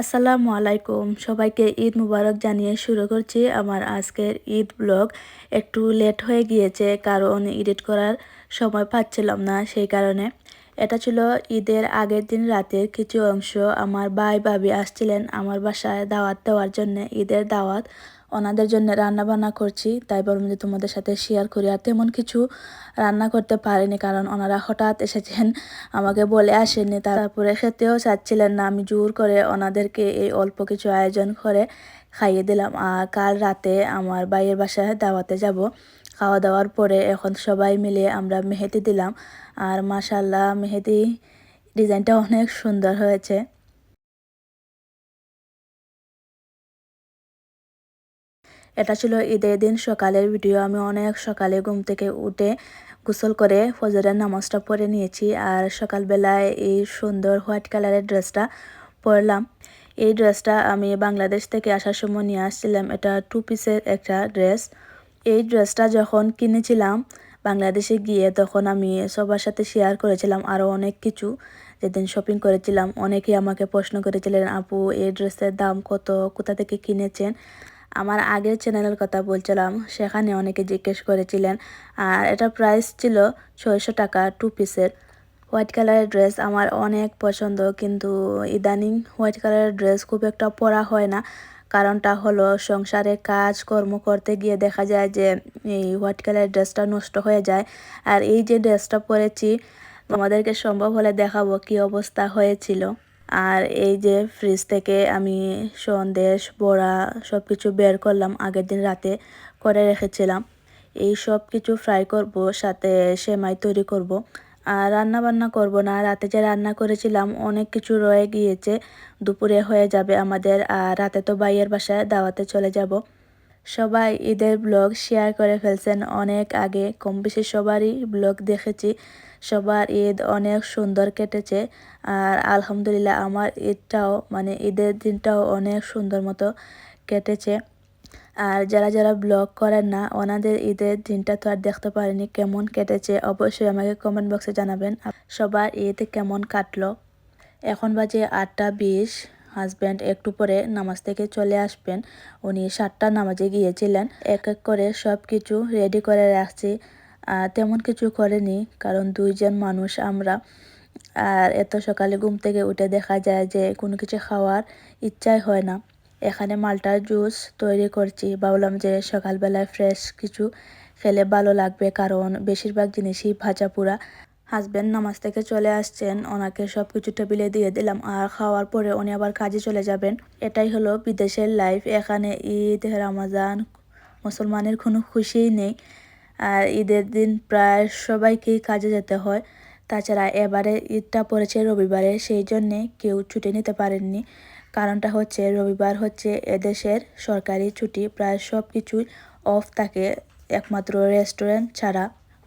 আসসালামু আলাইকুম। সবাইকে ঈদ মুবারক জানিয়ে শুরু করছি আমার আজকের ঈদ ব্লগ। একটু লেট হয়ে গিয়েছে, কারণ এডিট করার সময় পাচ্ছিলাম না, সেই কারণে। এটা ছিল ঈদের আগের দিন রাতের কিছু অংশ। আমার ভাই ভাবি আসছিলেন আমার বাসায় দাওয়াত দেওয়ার জন্য। ঈদের দাওয়াত ওনাদের জন্য রান্না বান্না করছি, তাই বললাম যে তোমাদের সাথে শেয়ার করি। আর তেমন কিছু রান্না করতে পারিনি, কারণ ওনারা হঠাৎ এসেছেন, আমাকে বলে আসেননি। তারপরে খেতেও চাচ্ছিলেন না, আমি জোর করে ওনাদেরকে এই অল্প কিছু আয়োজন করে খাইয়ে দিলাম। আর কাল রাতে আমার ভাইয়ের বাসায় দাওয়াতে যাব। খাওয়া দাওয়ার পরে এখন সবাই মিলে আমরা মেহেদি দিলাম। আর মাশাল্লাহ মেহেদি ডিজাইনটা অনেক সুন্দর হয়েছে। এটা ছিল ঈদের দিন। সকালের ভিডিও। আমি অনেক সকালে ঘুম থেকে উঠে গোসল করে ফজরের নামাজটা পরে নিয়েছি আর সকালবেলায় এই সুন্দর হোয়াইট কালারের ড্রেসটা পরলাম। এই ড্রেসটা আমি বাংলাদেশ থেকে আসার সময় নিয়ে আসছিলাম। এটা টু পিসের একটা ড্রেস। এই ড্রেসটা যখন কিনেছিলাম বাংলাদেশে গিয়ে তখন আমি সবার সাথে শেয়ার করেছিলাম আরও অনেক কিছু। যেদিন শপিং করেছিলাম, অনেকেই আমাকে প্রশ্ন করেছিলেন, আপু, এই ড্রেসের দাম কত? কোথা থেকে কিনেছেন? আমার আগের চ্যানেলের কথা বলছিলাম, সেখানে অনেকে জিজ্ঞেস করেছিলেন, আর এটা প্রাইস ছিল ছয়শো টাকা টু পিসের হোয়াইট কালারের ড্রেস আমার অনেক পছন্দ, কিন্তু ইদানিং হোয়াইট কালারের ড্রেস খুব একটা পরা হয় না। কারণটা হলো সংসারে কাজ, কর্ম করতে গিয়ে দেখা যায় যে এই হোয়াইট কালারের ড্রেসটা নষ্ট হয়ে যায়। আর এই যে ড্রেসটা পরেছি, তোমাদেরকে সম্ভব হলে দেখাবো কি অবস্থা হয়েছিল। আর এই যে ফ্রিজ থেকে আমি সন্দেশ, বড়া সব কিছু বের করলাম, আগের দিন রাতে করে রেখেছিলাম। এই সব কিছু ফ্রাই করব, সাথে সেমাই তৈরি করব। আর রান্না বান্না করব না, রাতে যে রান্না করেছিলাম, অনেক কিছু রয়ে গিয়েছে, দুপুরে হয়ে যাবে আমাদের, আর রাতে তো বাইয়ের বাসায় দাওয়াতে চলে যাব। সবাই ঈদের ব্লগ শেয়ার করে ফেলছেন। অনেক আগে কম বেশি সবারই ব্লগ দেখেছি। সবার ঈদ অনেক সুন্দর কেটেছে। আর আলহামদুলিল্লাহ আমার ঈদটাও মানে ঈদের দিনটাও অনেক সুন্দর মতো কেটেছে। আর যারা যারা ব্লগ করেন না, ওনাদের ঈদের দিনটা তো আর দেখতে পারেনি কেমন কেটেছে, অবশ্যই আমাকে কমেন্ট বক্সে জানাবেন। সবার ঈদ কেমন কাটলো? এখন বাজে আটটা বিশ। হাজব্যান্ড একটু পরে নামাজ থেকে চলে আসবেন। উনি সাতটা নামাজে গিয়েছিলেন। এক এক করে সব কিছু রেডি করে রাখছি। তেমন কিছু করেনি, কারণ দুইজন মানুষ আমরা। আর এত সকালে ঘুম থেকে উঠে দেখা যায় যে কোনো কিছু খাওয়ার ইচ্ছাই হয় না। এখানে মালটার জুস তৈরি করছি। ভাবলাম যে সকালবেলায় ফ্রেশ কিছু খেলে ভালো লাগবে, কারণ বেশিরভাগ জিনিসই ভাজা পুরা হাজব্যান্ড নামাজ থেকে চলে আসছেন, ওনাকে সব কিছু টেবিলে দিয়ে দিলাম। আর খাওয়ার পরে উনি আবার কাজে চলে যাবেন। এটাই হলো বিদেশের লাইফ এখানে ঈদ, রামাজান, মুসলমানের কোনো খুশিই নেই। আর ঈদের দিন প্রায় সবাইকেই কাজে যেতে হয়। তাছাড়া এবারে ঈদটা পড়েছে রবিবারে, সেই জন্যে কেউ ছুটি নিতে পারেননি। কারণটা হচ্ছে রবিবার হচ্ছে এদেশের সরকারি ছুটি। প্রায় সব কিছুই অফ থাকে। একমাত্র রেস্টুরেন্ট ছাড়া।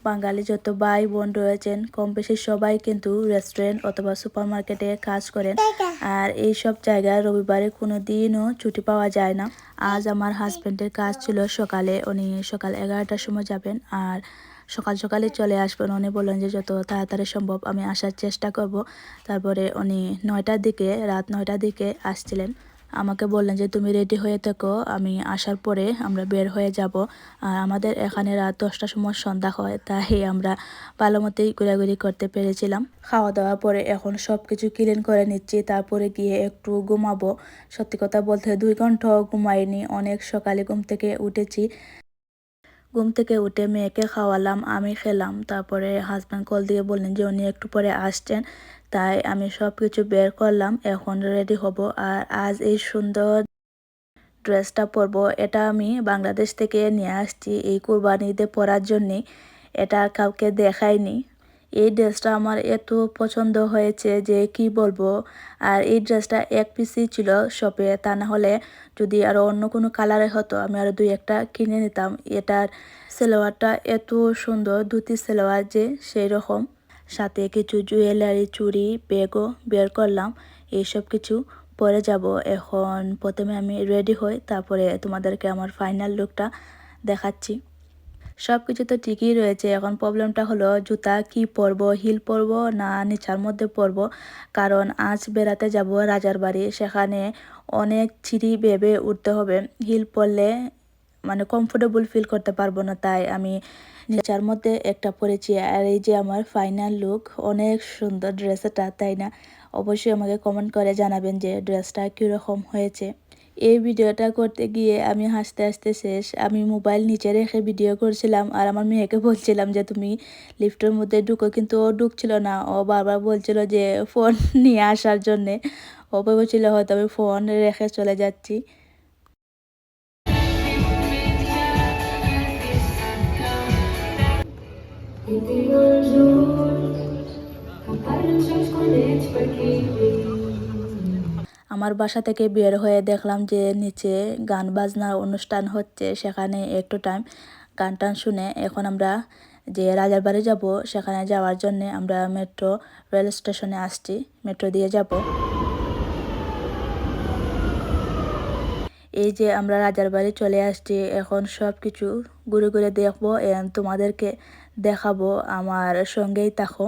বাঙালি যত ভাই বোন রয়েছেন, কম বেশি সবাই কিন্তু রেস্টুরেন্ট অথবা সুপার মার্কেটে কাজ করেন। আর এই সব জায়গায় রবিবারে কোনো দিনও ছুটি পাওয়া যায় না। আজ আমার হাজব্যান্ডের কাজ ছিল সকালে, উনি সকাল এগারোটার সময় যাবেন আর সকাল সকালে চলে আসবেন। উনি বললেন যে, যত তাড়াতাড়ি সম্ভব আমি আসার চেষ্টা করব। তারপরে উনি নয়টার দিকে, রাত নয়টার দিকে আসছিলেন। আমাকে বললেন যে, তুমি রেডি হয়ে থেকো, আমি আসার পরে আমরা বের হয়ে যাব। আর আমাদের এখানে রাত দশটার সময় সন্ধ্যা হয়, তাই আমরা ভালো মতোই ঘোরাঘুরি করতে পেরেছিলাম। খাওয়া দাওয়ার পরে এখন সব কিছু ক্লিন করে নিচ্ছি, তারপরে গিয়ে একটু ঘুমাবো। সত্যি কথা বলতে দুই ঘন্টাও ঘুমাইনি, অনেক সকালে ঘুম থেকে উঠেছি। ঘুম থেকে উঠে মেয়েকে খাওয়ালাম, আমি খেলাম। তারপরে হাজব্যান্ড কল দিয়ে বললেন যে উনি একটু পরে আসছেন, তাই আমি সব কিছু বের করলাম, এখন রেডি হব। আর আজ এই সুন্দর ড্রেসটা পরব, এটা আমি বাংলাদেশ থেকে নিয়ে আসছি এই কুরবানিতে পরার জন্যে। এটা কাউকে দেখাইনি। এই ড্রেসটা আমার এত পছন্দ হয়েছে যে কি বলব? আর এই ড্রেসটা এক পিসই ছিল শপে তা না হলে যদি আরও অন্য কোনো কালারে হতো, আমি আরও দুই একটা কিনে নিতাম। এটার সেলোয়ারটা এত সুন্দর, ধুতি সেলোয়ার যে সেই রকম সাথে কিছু জুয়েলারি চুড়ি, ব্যাগও বের করলাম, এইসব কিছু পরে যাব। এখন প্রথমে আমি রেডি হই, তারপরে তোমাদেরকে আমার ফাইনাল লুকটা দেখাচ্ছি। সব কিছু তো ঠিকই রয়েছে। এখন প্রবলেমটা হলো জুতা কি পরব, হিল পরব না নিচার মধ্যে পরবো? কারণ আজ বেড়াতে যাব রাজার বাড়ি, সেখানে অনেক চিড়ি বেবে উঠতে হবে। হিল পরলে মানে কমফোর্টেবল ফিল করতে পারব না, তাই আমি নিচার মধ্যে একটা পরেছি। আর এই যে আমার ফাইনাল লুক অনেক সুন্দর ড্রেসটা তাই না? অবশ্যই আমাকে কমেন্ট করে জানাবেন যে ড্রেসটা কীরকম হয়েছে। এই ভিডিওটা করতে গিয়ে আমি হাসতে হাসতে শেষ। আমি মোবাইল নিচে রেখে ভিডিও করছিলাম আর আমার মেয়েকে বলছিলাম যে, তুমি লিফটের মধ্যে ঢুকো। কিন্তু ও ঢুকছিল না। ও বারবার বলছিল যে, ফোন নিয়ে আসার জন্যে। ও ভেবেছিল হয়তো আমি ফোন রেখে চলে যাচ্ছি। আমার বাসা থেকে বের হয়ে দেখলাম যে নিচে গান বাজনার অনুষ্ঠান হচ্ছে, সেখানে একটু টাইম গান টান শুনে এখন আমরা যে রাজার বাড়ি যাব, সেখানে যাওয়ার জন্য আমরা মেট্রো রেল স্টেশনে আসছি। মেট্রো দিয়ে যাব। এই যে আমরা রাজার বাড়ি চলে আসছি, এখন সব কিছু ঘুরে ঘুরে দেখব তোমাদেরকে দেখাবো। আমার সঙ্গেই থাকো।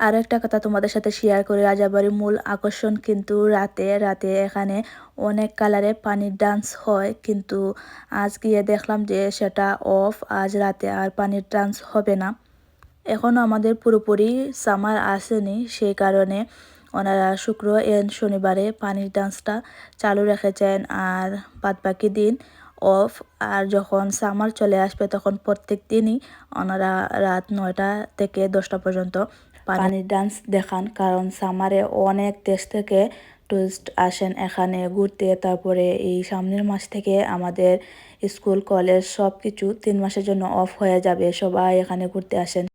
আর একটা কথা তোমাদের সাথে শেয়ার করে। রাজাবাড়ির মূল আকর্ষণ কিন্তু রাতে রাতে এখানে অনেক কালারে পানির ডান্স হয়। কিন্তু আজ গিয়ে দেখলাম যে সেটা অফ আজ রাতে আর পানির ডান্স হবে না। এখনও আমাদের পুরোপুরি সামার আসেনি, সেই কারণে ওনারা শুক্র এন শনিবারে পানির ডান্সটা চালু রেখেছেন আর বাদবাকি দিন অফ আর যখন সামার চলে আসবে তখন প্রত্যেক দিনই ওনারা রাত নয়টা থেকে দশটা পর্যন্ত পানির ডান্স দেখান, কারণ সামারে অনেক দেশ থেকে টুরিস্ট আসেন এখানে ঘুরতে। তারপরে এই সামনের মাস থেকে আমাদের স্কুল, কলেজ সব কিছু তিন মাসের জন্য অফ হয়ে যাবে। সবাই এখানে ঘুরতে আসেন।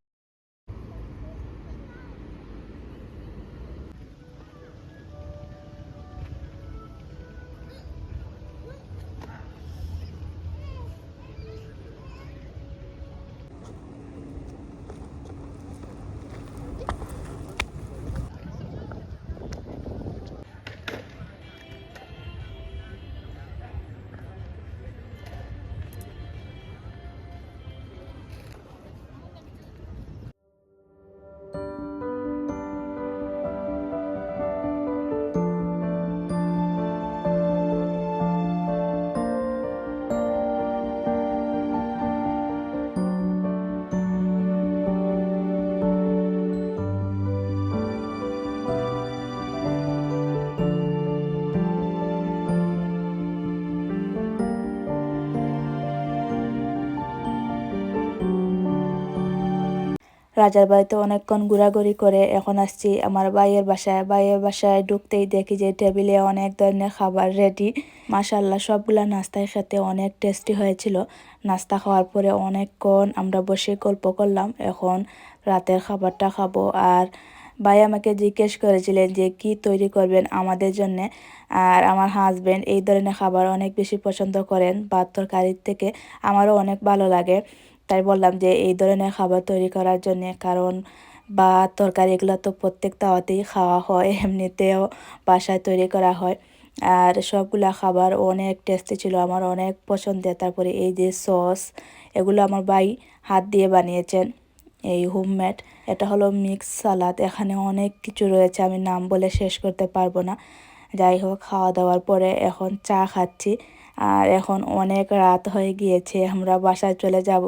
রাজার বাড়িতে অনেকক্ষণ ঘোরাঘুরি করে এখন আসছি আমার ভাইয়ের বাসায়। ভাইয়ের বাসায় ঢুকতেই দেখি যে টেবিলে অনেক ধরনের খাবার রেডি মাসাল্লাহ সবগুলা নাস্তায় খেতে অনেক টেস্টি হয়েছিল। নাস্তা খাওয়ার পরে অনেকক্ষণ আমরা বসে গল্প করলাম, এখন রাতের খাবারটা খাব। আর ভাই আমাকে জিজ্ঞেস করেছিলেন যে, কি তৈরি করবেন আমাদের জন্য? আর আমার হাজব্যান্ড এই ধরনের খাবার অনেক বেশি পছন্দ করেন, ভাত তরকারির থেকে আমারও অনেক ভালো লাগে। তাই বললাম যে এই ধরনের খাবার তৈরি করার জন্যে কারণ বা তরকারি এগুলো তো প্রত্যেক তাওয়াতেই খাওয়া হয়, এমনিতেও বাসায় তৈরি করা হয়। আর সবগুলা খাবার অনেক টেস্টি ছিল, আমার অনেক পছন্দের। তারপরে এই যে সস, এগুলো আমার ভাই হাত দিয়ে বানিয়েছেন, এই হোমমেড। এটা হলো মিক্স সালাদ, এখানে অনেক কিছু রয়েছে, আমি নাম বলে শেষ করতে পারব না। যাই হোক, খাওয়া দাওয়ার পরে এখন চা খাচ্ছি। আর এখন অনেক রাত হয়ে গিয়েছে, আমরা বাসায় চলে যাব